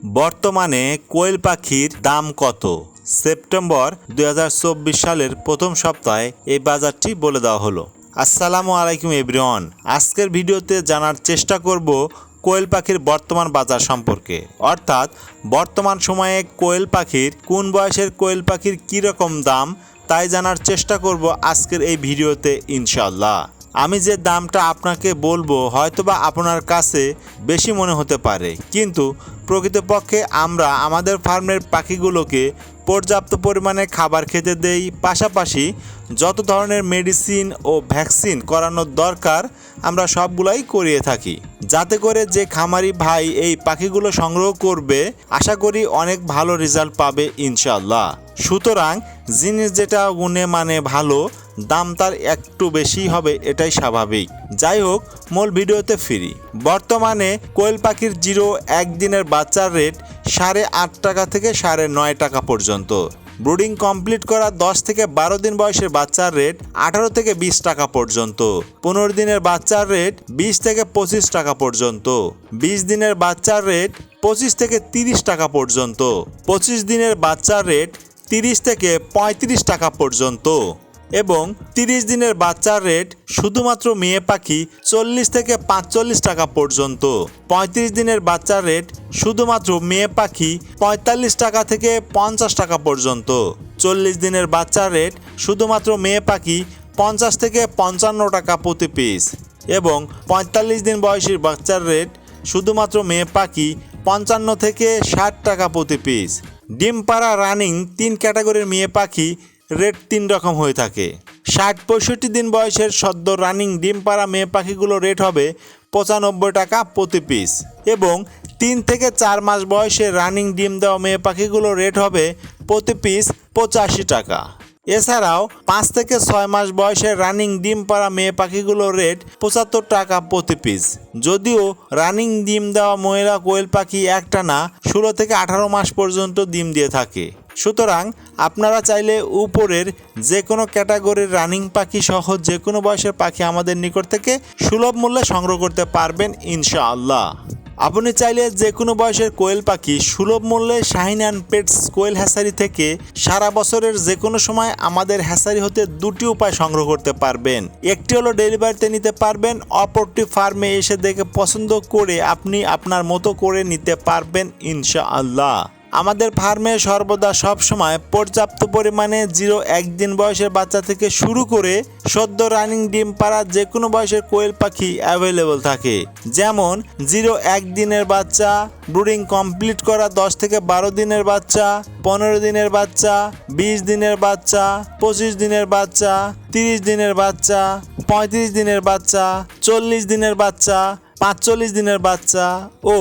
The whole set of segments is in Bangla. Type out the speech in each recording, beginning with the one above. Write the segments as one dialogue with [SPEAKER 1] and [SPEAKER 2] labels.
[SPEAKER 1] বর্তমানে কোয়েল পাখির দাম কত? সেপ্টেম্বর দু হাজার চব্বিশ সালের প্রথম সপ্তাহে এই বাজারটি বলে দেওয়া হলো। আসসালামু আলাইকুম এভরিওয়ান। আজকের ভিডিওতে জানার চেষ্টা করব কোয়েল পাখির বর্তমান বাজার সম্পর্কে। অর্থাৎ, বর্তমান সময়ে কোয়েল পাখির কোন বয়সের কোয়েল পাখির কী রকম দাম, তাই জানার চেষ্টা করব আজকের এই ভিডিওতে ইনশাল্লাহ আমি যে দামটা আপনাকে বলব, হয়তোবা আপনার কাছে বেশি মনে হতে পারে। কিন্তু প্রকৃতপক্ষে আমরা আমাদের ফার্মের পাখিগুলোকে পর্যাপ্ত পরিমাণে খাবার খেতে দেই। পাশাপাশি যত ধরনের মেডিসিন ও ভ্যাকসিন করানোর দরকার আমরা সবগুলাই করিয়ে থাকি। যাতে করে যে খামারি ভাই এই পাখিগুলো সংগ্রহ করবে, আশা করি অনেক ভালো রেজাল্ট পাবে ইনশাল্লাহ সুতরাং জিনিস যেটা গুণে মানে ভালো দাম তার একটু বেশি হবে, এটাই স্বাভাবিক। যাই হোক, মূল ভিডিওতে ফিরি। বর্তমানে কোয়েল পাখির জিরো একদিনের বাচ্চার রেট সাড়ে আট টাকা থেকে সাড়ে নয় টাকা পর্যন্ত। ব্রুডিং কমপ্লিট করা দশ থেকে বারো দিন বয়সের বাচ্চার রেট আঠারো থেকে বিশ টাকা পর্যন্ত। পনেরো দিনের বাচ্চার রেট বিশ থেকে পঁচিশ টাকা পর্যন্ত। বিশ দিনের বাচ্চার রেট পঁচিশ থেকে তিরিশ টাকা পর্যন্ত। পঁচিশ দিনের বাচ্চার রেট তিরিশ থেকে পঁয়ত্রিশ টাকা পর্যন্ত। এবং তিরিশ দিনের বাচ্চার রেট শুধুমাত্র মেয়ে পাখি চল্লিশ থেকে পাঁচচল্লিশ টাকা পর্যন্ত। পঁয়ত্রিশ দিনের বাচ্চার রেট শুধুমাত্র মেয়ে পাখি পঁয়তাল্লিশ টাকা থেকে পঞ্চাশ টাকা পর্যন্ত। চল্লিশ দিনের বাচ্চার রেট শুধুমাত্র মেয়ে পাখি পঞ্চাশ থেকে পঞ্চান্ন টাকা প্রতি পিস। এবং পঁয়তাল্লিশ দিন বয়সীর বাচ্চার রেট শুধুমাত্র মেয়ে পাখি পঞ্চান্ন থেকে ষাট টাকা প্রতি পিস। ডিম পাড়া রানিং তিন ক্যাটাগরির মেয়ে পাখি রেট তিন রকম হয়ে থাকে। ষাট পঁয়ষট্টি দিন বয়সের সদ্য রানিং ডিম পাড়া মেয়ে পাখিগুলো রেট হবে পঁচানব্বই টাকা প্রতি পিস এবং তিন থেকে চার মাস বয়সে রানিং ডিম দেওয়া মেয়ে পাখিগুলো রেট হবে প্রতি পিস পঁচাশি টাকা। এছাড়াও পাঁচ থেকে ছয় মাস বয়সের রানিং ডিম পাড়া মেয়ে পাখিগুলোর রেট পঁচাত্তর টাকা প্রতি পিস। যদিও রানিং ডিম দেওয়া মহিলা কোয়েল পাখি একটানা ষোলো থেকে আঠারো মাস পর্যন্ত ডিম দিয়ে থাকে। সুতরাং আপনারা চাইলে উপরের যে কোনো ক্যাটাগরির রানিং পাখি সহ যে কোনো বয়সের পাখি আমাদের নিকট থেকে সুলভ মূল্যে সংগ্রহ করতে পারবেন ইনশাআল্লাহ। আপনি চাইলে যে কোনো বয়সের কোয়েল পাখি সুলভ মূল্যে Shahin and pets quail hatchery থেকে সারা বছরের যে কোনো সময় আমাদের হ্যাসারি হতে দুটি উপায় সংগ্রহ করতে পারবেন। একটি হলো ডেলিভারিতে নিতে পারবেন, অপরটি ফার্মে এসে দেখে পছন্দ করে আপনি আপনার মতো করে নিতে পারবেন ইনশাআল্লাহ। আমাদের ফার্মে সর্বদা সব সময় পর্যাপ্ত পরিমাণে জিরো একদিন বয়সের বাচ্চা থেকে শুরু করে সদ্য রানিং ডিম পাড়া যে কোনো বয়সের কোয়েল পাখি অ্যাভেলেবল থাকে। যেমন, জিরো একদিনের বাচ্চা, ব্রুডিং কমপ্লিট করা দশ থেকে বারো দিনের বাচ্চা, পনেরো দিনের বাচ্চা, বিশ দিনের বাচ্চা, পঁচিশ দিনের বাচ্চা, তিরিশ দিনের বাচ্চা, পঁয়ত্রিশ দিনের বাচ্চা, চল্লিশ দিনের বাচ্চা পাঁচচল্লিশ দিনের বাচ্চা ও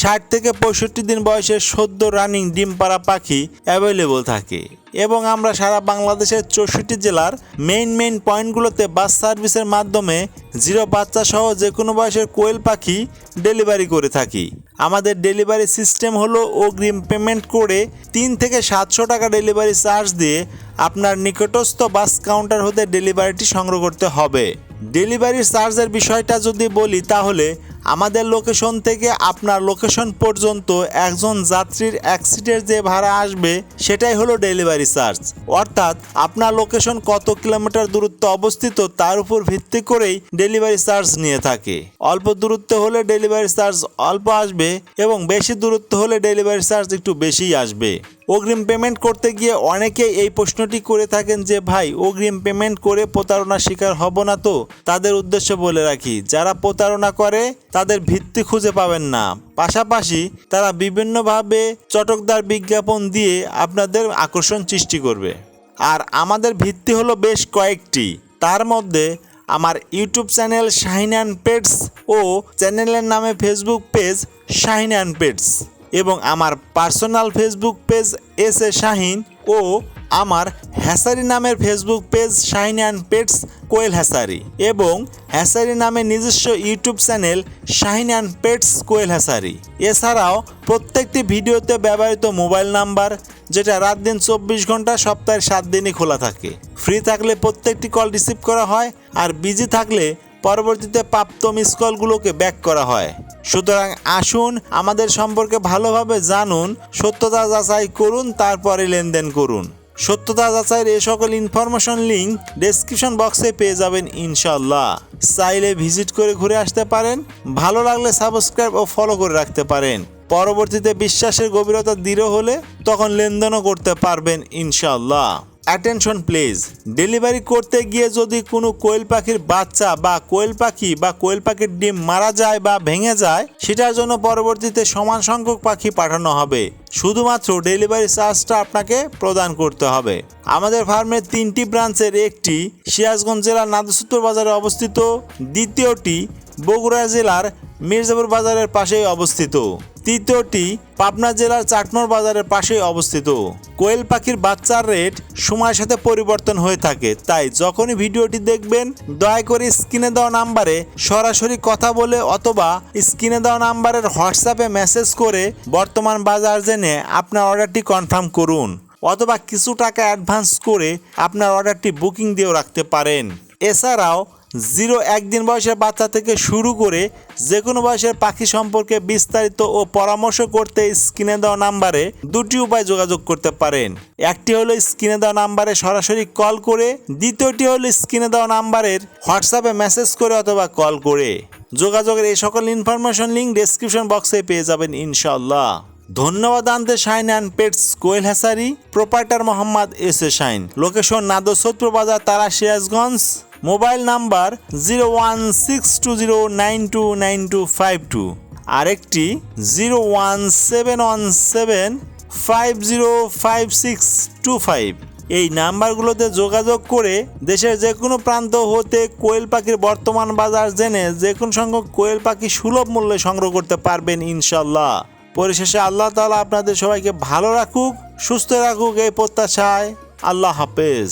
[SPEAKER 1] ষাট থেকে পঁয়ষট্টি দিন বয়সের সদ্য রানিং ডিম পাড়া পাখি অ্যাভেলেবল থাকে। এবং আমরা সারা বাংলাদেশের চৌষট্টি জেলার মেইন মেইন পয়েন্টগুলোতে বাস সার্ভিসের মাধ্যমে জিরো বাচ্চা সহ যে কোনো বয়সের কোয়েল পাখি ডেলিভারি করে থাকি। আমাদের ডেলিভারি সিস্টেম হলো অগ্রিম পেমেন্ট করে তিন থেকে সাতশো টাকা ডেলিভারি চার্জ দিয়ে আপনার নিকটস্থ বাস কাউন্টার হতে ডেলিভারিটি সংগ্রহ করতে হবে। ডেলিভারি চার্জের বিষয়টা যদি বলি তাহলে আমাদের লোকেশন থেকে আপনার লোকেশন পর্যন্ত একজন যাত্রীর অ্যাক্সিডেন্ট যে ভাড়া আসবে, সেটাই হলো ডেলিভারি চার্জ অর্থাৎ আপনার লোকেশন কত কিলোমিটার দূরত্ব অবস্থিত, তার উপর ভিত্তি করেই ডেলিভারি চার্জ নিয়ে থাকে। অল্প দূরত্ব হলে ডেলিভারি চার্জ অল্প আসবে এবং বেশি দূরত্ব হলে ডেলিভারি চার্জ একটু বেশিই আসবে। অগ্রিম পেমেন্ট করতে গিয়ে অনেকেই এই প্রশ্নটি করে থাকেন যে, ভাই, অগ্রিম পেমেন্ট করে প্রতারণার শিকার হব না তো? তাদের উদ্দেশ্য বলে রাখি, যারা প্রতারণা করে তাদের ভিত্তি খুঁজে পাবেন না। পাশাপাশি তারা বিভিন্নভাবে চটকদার বিজ্ঞাপন দিয়ে আপনাদের আকর্ষণ সৃষ্টি করবে। আর আমাদের ভিত্তি হলো বেশ কয়েকটি। তার মধ্যে আমার YouTube channel Shahin and pets ও চ্যানেলের নামে facebook page Shahin and pets এবং আমার personal facebook page S A Shahin ও আমার হ্যাসারি নামের facebook page Shahin and pets quail hatchery এবং হ্যাসারি নামে নিজস্ব YouTube channel Shahin and pets quail hatchery. এছাড়াও প্রত্যেকটি ভিডিওতে ব্যবহৃত মোবাইল নাম্বার, যেটা রাত দিন চব্বিশ ঘণ্টা, সপ্তাহের সাত দিনই খোলা থাকে। ফ্রি থাকলে প্রত্যেকটি কল রিসিভ করা হয় আর বিজি থাকলে পরবর্তীতে প্রাপ্ত মিস কলগুলোকে ব্যাক করা হয়। সুতরাং আসুন, আমাদের সম্পর্কে ভালোভাবে জানুন, সত্যতা যাচাই করুন, তারপরে লেনদেন করুন। সত্যতা যাচাইয়ের এ সকল ইনফরমেশন লিঙ্ক ডেসক্রিপশন বক্সে পেয়ে যাবেন ইনশাল্লাহ চাইলে ভিজিট করে ঘুরে আসতে পারেন, ভালো লাগলে সাবস্ক্রাইব ও ফলো করে রাখতে পারেন। পরবর্তীতে বিশ্বাসের গভীরতা দৃঢ় হলে তখন লেনদেনও করতে পারবেন ইনশাল্লাহ অ্যাটেনশন প্লিজ ডেলিভারি করতে গিয়ে যদি কোনো কোয়েল পাখির বাচ্চা বা কোয়েল পাখি বা কোয়েল পাখির ডিম মারা যায় বা ভেঙে যায়, সেটার জন্য পরবর্তীতে সমান সংখ্যক পাখি পাঠানো হবে। শুধুমাত্র ডেলিভারি চার্জটা আপনাকে প্রদান করতে হবে। আমাদের ফার্মের তিনটি ব্রাঞ্চের একটি সিরাজগঞ্জ জেলার নাদসুত্তর বাজারে অবস্থিত, দ্বিতীয়টি বগুড়া জেলার মির্জাপুর বাজারের পাশেই অবস্থিত। তৃতীয়টি পাবনা জেলার চাটমোর বাজারের পাশেই অবস্থিত। কোয়েল পাখির বাচ্চার রেট সময়ের সাথে পরিবর্তন হয়ে থাকে, তাই যখনই ভিডিওটি দেখবেন, দয়া করে স্ক্রিনে দেওয়া নাম্বারে সরাসরি কথা বলে অথবা স্ক্রিনে দেওয়া নাম্বারের হোয়াটসঅ্যাপে মেসেজ করে বর্তমান বাজার জেনে আপনার অর্ডারটি কনফার্ম করুন, অথবা কিছু টাকা অ্যাডভান্স করে আপনার অর্ডারটি বুকিং দিয়েও রাখতে পারেন। এছাড়াও জিরো একদিন বয়সের বাচ্চা থেকে শুরু করে যে কোনো বয়সের পাখি সম্পর্কে বিস্তারিত ও পরামর্শ করতে স্ক্রিনে দেওয়া নাম্বারে দুটি উপায় যোগাযোগ করতে পারেন। একটি হলো স্ক্রিনে দেওয়া নাম্বারে সরাসরি কল করে, দ্বিতীয়টি হলো স্ক্রিনে দেওয়া নাম্বারের হোয়াটসঅ্যাপে মেসেজ করে অথবা কল করে। যোগাযোগের এই সকল ইনফরমেশন লিঙ্ক ডেসক্রিপশন বক্সে পেয়ে যাবেন ইনশাল্লাহ ধন্যবাদ, আনতে Shahin and pets quail hatchery proprietor Mohammad S A Shahin. Location নাদর সত্তর বাজার তারা Sirajganj. Mobile number zero one six two zero nine two nine two five two আরেকটি zero one seven one seven five zero five six two five. এই নাম্বারগুলোতে যোগাযোগ করে দেশের যে কোনো প্রান্ত হতে কোয়েল পাখির বর্তমান বাজার জেনে যে কোনো সংখ্যক কোয়েল পাখি সুলভ মূল্যে সংগ্রহ করতে পারবেন ইনশাল্লাহ। পরিশেষে আল্লাহ তালা আপনাদের সবাইকে ভালো রাখুক, সুস্থ রাখুক এই প্রত্যাশায়। আল্লাহ হাফেজ।